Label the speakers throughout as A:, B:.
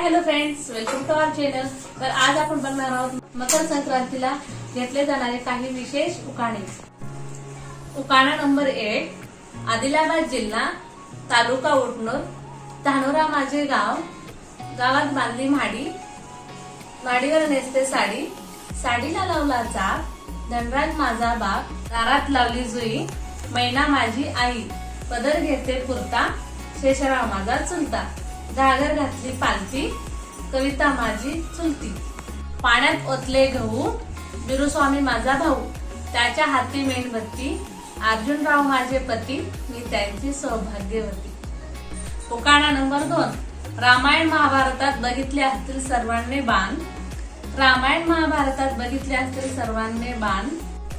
A: Hi hello friends welcome to our channel तर आज आपण बघणार आहोत मकर संक्रांतीला घेतले जाणारे काही विशेष उकाणे. उकाणा नंबर एक आदिलाबाद जिल्हा तालुका उटणूर धानोरा माझे गाव गावात बांधली माडी माडीवर नेसते साडी. साडीला लावला चाप धनराज माझा बाप दारात लावली जुई. मैना माझी आई. पदर घेते कुर्ता. शेषराव माझा चुलता. घागर घातली पालती कविता माझी चुलती. पाण्यात ओतले गहू बिरुस्वामी माझा भाऊ. त्याच्या हाती मेणबत्ती अर्जुनराव माझे पती मी त्यांची सौभाग्यवती. पुकाणा नंबर दोन. रामायण महाभारतात बघितले असतील सर्वांनी बाण. रामायण महाभारतात बघितले असतील सर्वांनी बाण.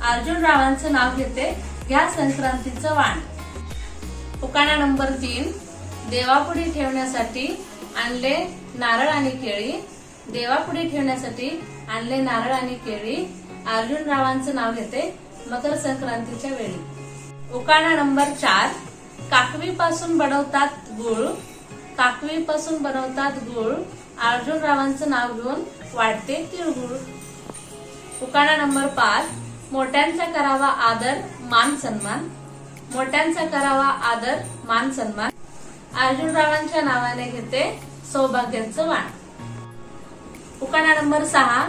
A: अर्जुनरावांचं नाव घेते घ्या संक्रांतीचं वाण. पुकाणा नंबर तीन. देवापुढे ठेवण्यासाठी आणले नारळ आणि केळी. देवापुढे ठेवण्यासाठी आणले नारळ आणि केळी. अर्जुनरावांचं नाव घेते मकर संक्रांतीच्या वेळी. उकाणा नंबर चार. काकवी पासून बनवतात गुळ. काकवी पासून बनवतात गुळ. अर्जुनरावांचं नाव घेऊन वाढते तिळगुळ उकाणा नंबर पाच. मोठ्यांचा करावा आदर मान सन्मान. मोठ्यांचा करावा आदर मान सन्मान. अर्जुनरावांच्या नावाने घेते सौभाग्याचं वाण. उकाणा नंबर सहा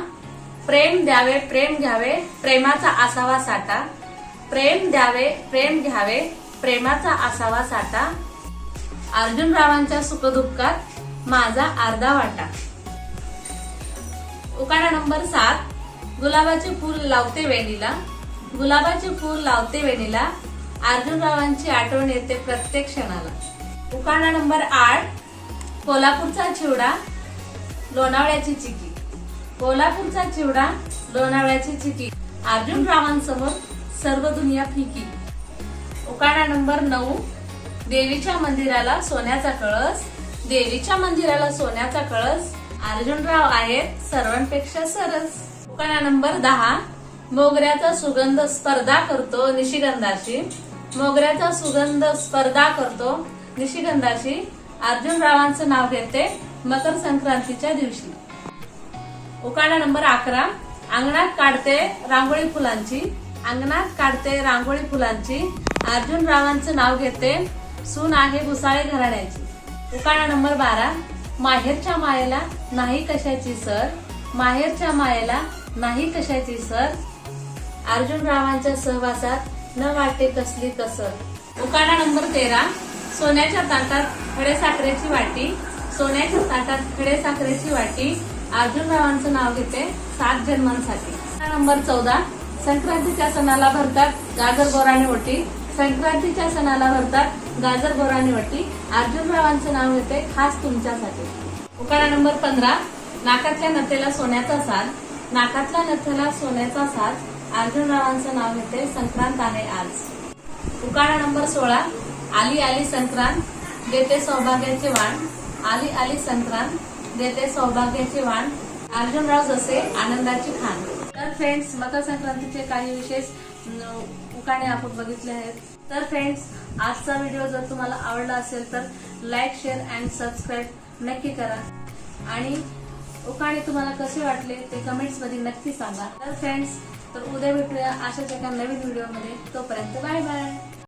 A: प्रेम द्यावे प्रेम घ्यावे प्रेमाचा असावा साठा. प्रेम द्यावे प्रेम घ्यावे प्रेमाचा असावा साठा. अर्जुनरावांच्या सुखदुःखात माझा अर्धा वाटा. उकाणा नंबर सात गुलाबाचे फूल लावते वेणीला. गुलाबाचे फूल लावते वेणीला. अर्जुनरावांची आठवण येते प्रत्येक क्षणाला. उकाणा नंबर आठ कोल्हापूरचा चिवडा लोणावळ्याची चिकी. कोल्हापूरचा चिवडा लोणावळ्याची चिकी. अर्जुनरावांसमोर सर्व दुनिया फिकी. उकाणा नंबर नऊ देवीच्या मंदिराला सोन्याचा कळस. देवीच्या मंदिराला सोन्याचा कळस. अर्जुनराव आहेत सर्वांपेक्षा सरस. उकाणा नंबर दहा मोगऱ्याचा सुगंध स्पर्धा करतो निशिगंधाची. मोगऱ्याचा सुगंध स्पर्धा करतो निशिगंधाची अर्जुनरावांचं नाव घेते मकर संक्रांतीच्या दिवशी. उकाडा नंबर अकरा अंगणात काढते रांगोळी फुलांची अंगणात काढते रांगोळी फुलांची अर्जुनरावांचं नाव घेते सून आहे भुसाळे घराण्याची. उकाणा नंबर बारा माहेरच्या मायेला नाही कशाची सर माहेरच्या मायेला नाही कशाची सर अर्जुनरावांच्या सहवासात न वाटे कसली कसर. उकाडा नंबर तेरा सोन्याच्या ताटात खडे साखरेची वाटी सोन्याच्या ताटात खडे साखरेची वाटी. अर्जुनरावांचं नाव घेते सात जन्मांसाठी. नंबर चौदा. संक्रांतीच्या सणाला भरतात गाजर गोराणी वटी. संक्रांतीच्या सणाला भरतात गाजर गोराणी वटी. अर्जुनरावांचं नाव घेते खास तुमच्यासाठी. उकारा नंबर पंधरा. नाकातल्या नथेला सोन्याचा साथ नाकातल्या नथेला सोन्याचा साथ अर्जुनरावांचं नाव घेते संक्रांत आहे आज. उकाणा नंबर सोळा. आली आली संक्रांत देते सौभाग्याचे वाण. आली आली संक्रांत देते सौभाग्याचे वाण. अर्जुनराव जसे आनंदाची खाण तर फ्रेंड्स मकर संक्रांतीचे काही विशेष उकाणे आपण बघितले आहेत. तर फ्रेंड्स आजचा व्हिडिओ जर तुम्हाला आवडला असेल तर लाईक शेअर अँड सबस्क्राईब नक्की करा. आणि उकाणे तुम्हाला कसे वाटले ते कमेंट्समध्ये नक्की सांगा. तर फ्रेंड्स तर उद्या भेटूया अशाच एका नवीन व्हिडिओमध्ये तोपर्यंत बाय बाय